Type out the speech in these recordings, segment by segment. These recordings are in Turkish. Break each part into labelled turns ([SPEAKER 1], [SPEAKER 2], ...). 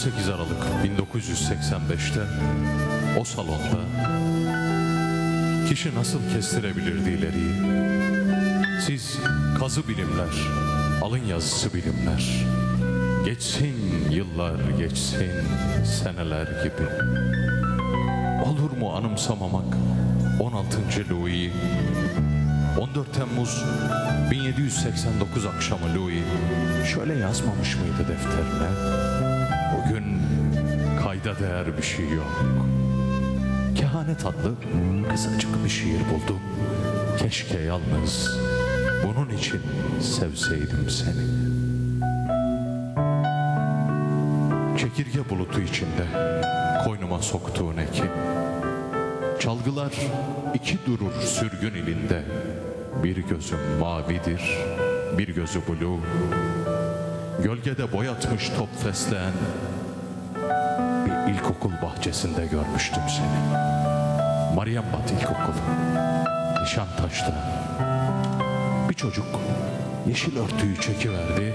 [SPEAKER 1] 18 Aralık 1985'te o salonda kişi nasıl kestirebilirdi ileriyi? Siz kazı bilimler, alın yazısı bilimler. Geçsin yıllar geçsin seneler gibi. Olur mu anımsamamak 16. Louis'i 14 Temmuz 1789 akşamı Louis şöyle yazmamış mıydı defterine? Kayda değer bir şey yok. Kehanet adlı kısacık bir şiir buldum. Keşke yalnız bunun için sevseydim seni. Çekirge bulutu içinde koynuma soktuğun ekim. Çalgılar iki durur sürgün ilinde. Bir gözüm mavidir, bir gözü blue. Gölgede boyatmış top fesleğen. İlkokul bahçesinde görmüştüm seni. Meryembat İlkokulu. Nişantaş'ta. Bir çocuk yeşil örtüyü çekiverdi.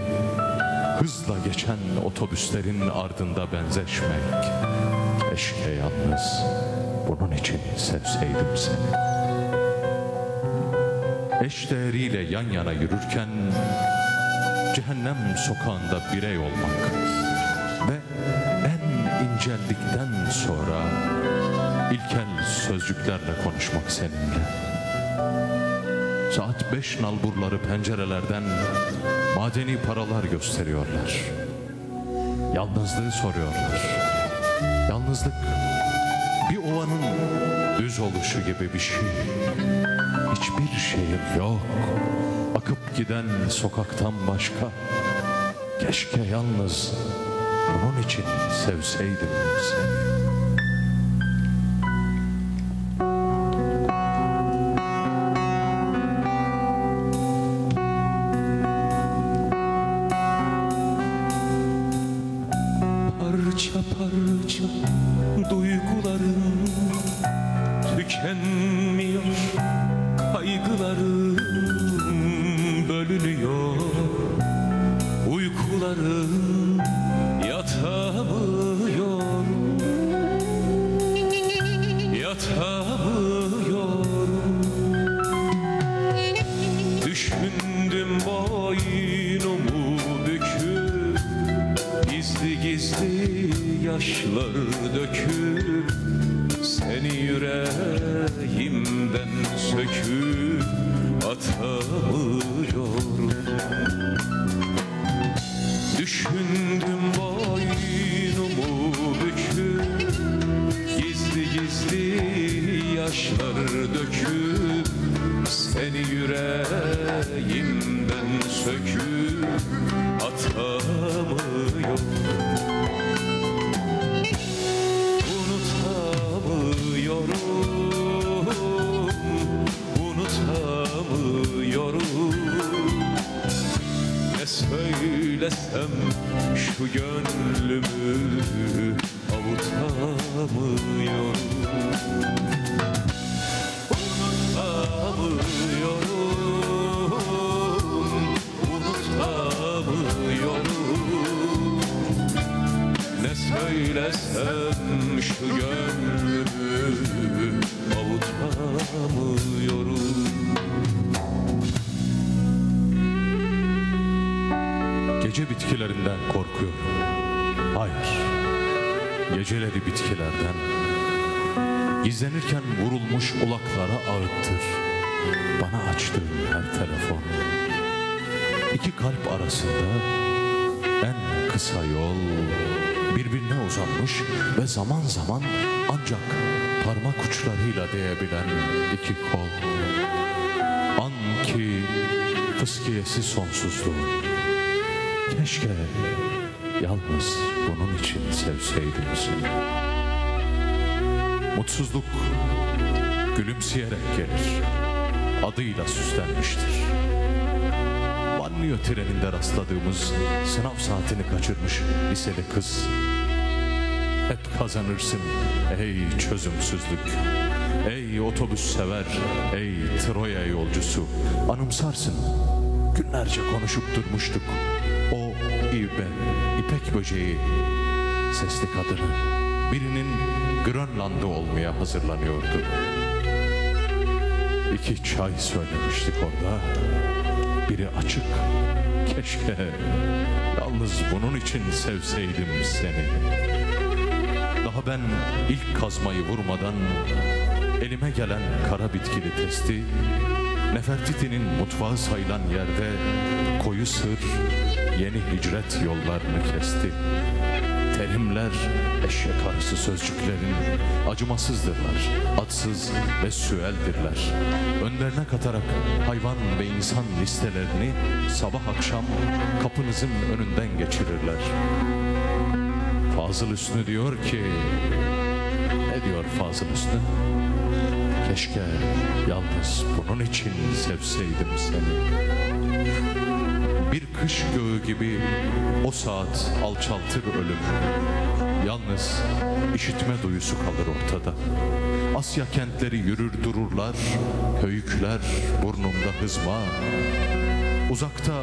[SPEAKER 1] Hızla geçen otobüslerin ardında benzeşmek. Keşke yalnız bunun için sevseydim seni. Eş değeriyle yan yana yürürken cehennem sokağında birey olmak inceldikten sonra ilkel sözcüklerle konuşmak seninle. Saat beş nalburları pencerelerden madeni paralar gösteriyorlar. Yalnızlığı soruyorlar. Yalnızlık bir ovanın düz oluşu gibi bir şey. Hiçbir şehir yok. Akıp giden sokaktan başka. Keşke yalnız bunun için sevseydim seni.
[SPEAKER 2] Parça parça duygularım tükenmiyor Kaygılarım bölünüyor Uykularım Yatamıyorum Düşündüm boynumu büküp Gizli gizli yaşlar döküp Seni yüreğimden söküp atamıyorum. Düşündüm boynumu yaşlar döküp Seni yüreğimden söküp atamıyorum. Unutamıyorum Unutamıyorum. Ne söylesem şu gönlümü avutamıyorum Unutamıyorum Unutamıyorum Ne söylesem şu gönlümü avutamıyorum
[SPEAKER 1] Gece bitkilerinden korkuyorum. Hayır. Geceleri bitkilerden. Gizlenirken vurulmuş ulaklara ağıttır. Bana açtığın her telefon. İki kalp arasında en kısa yol birbirine uzanmış ve zaman zaman ancak parmak uçlarıyla değebilen iki kol. An ki fıskiyesi sonsuzluğun. Keşke yalnız bunun için sevseydim seni. Mutsuzluk gülümseyerek gelir. Adıyla süslenmiştir. Banliyö treninde rastladığımız sınav saatini kaçırmış liseli kız. Hep kazanırsın ey çözümsüzlük. Ey otobüs sever, ey Troya yolcusu. Anımsarsın günlerce konuşup durmuştuk. O ibe, ipek böceği sesli kadını birinin Grönland'ı olmaya hazırlanıyordu. İki çay söylemiştik orada. Biri açık. Keşke yalnız bunun için sevseydim seni. Daha ben ilk kazmayı vurmadan elime gelen kara bitkili testi Nefertiti'nin mutfağı sayılan yerde koyu sır yeni hicret yollarını kesti. Terimler eşek arısı sözcüklerin acımasızdırlar, adsız ve süeldirler. Önlerine katarak hayvan ve insan listelerini sabah akşam kapınızın önünden geçirirler. Fazıl Hüsnü diyor ki, ne diyor Fazıl Hüsnü? Keşke yalnız bunun için sevseydim seni. Kış göğü gibi o saat alçaltır ölüm. Yalnız işitme duyusu kalır ortada. Asya kentleri yürür dururlar, höyükler burnumda hızma. Uzakta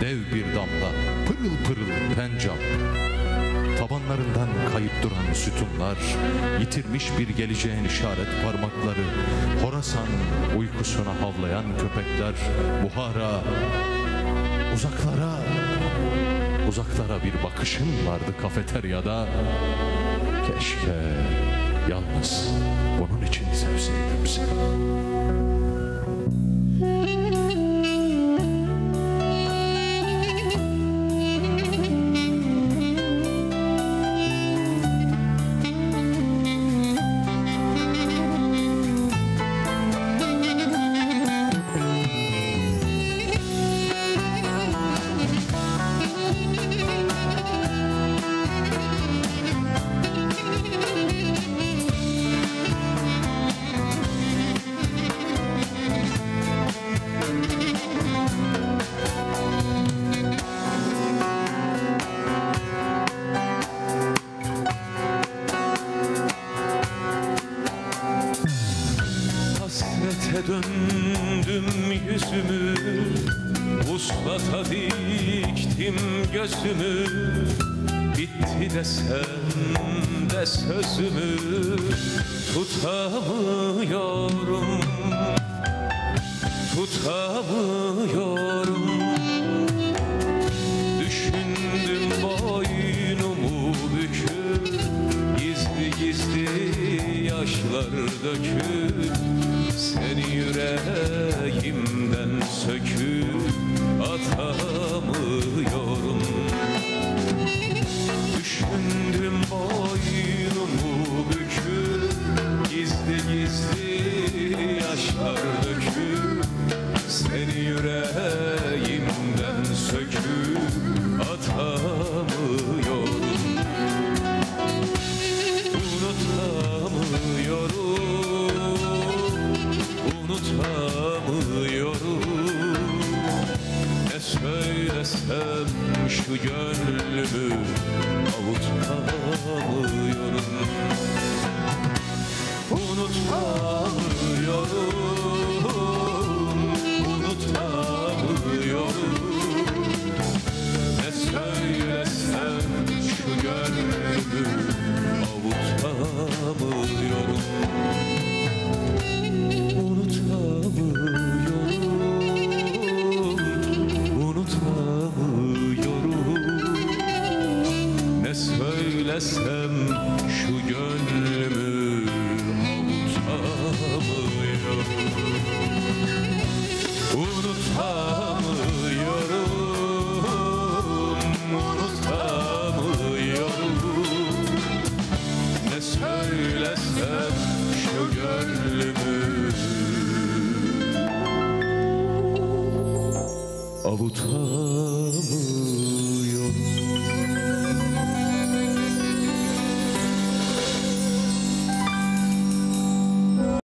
[SPEAKER 1] dev bir damla, pırıl pırıl pencam. Tabanlarından kayıp duran sütunlar, yitirmiş bir geleceğin işaret parmakları, Horasan uykusuna havlayan köpekler, Buhara, uzaklara, uzaklara bir bakışın vardı kafeteryada. Keşke yalnız bunun için sevseydim seni.
[SPEAKER 2] Vuslata diktim gözümü Bitti desem de sözümü. Tutamıyorum Tutamıyorum Unutamıyorum Ne söylesem şu gönlümü Avutamıyorum. Unutamıyorum söylesem şu gönlümü avutamıyorum Unutamıyorum, unutamıyorum. Ne söylesem şu gönlümü. Avutamıyorum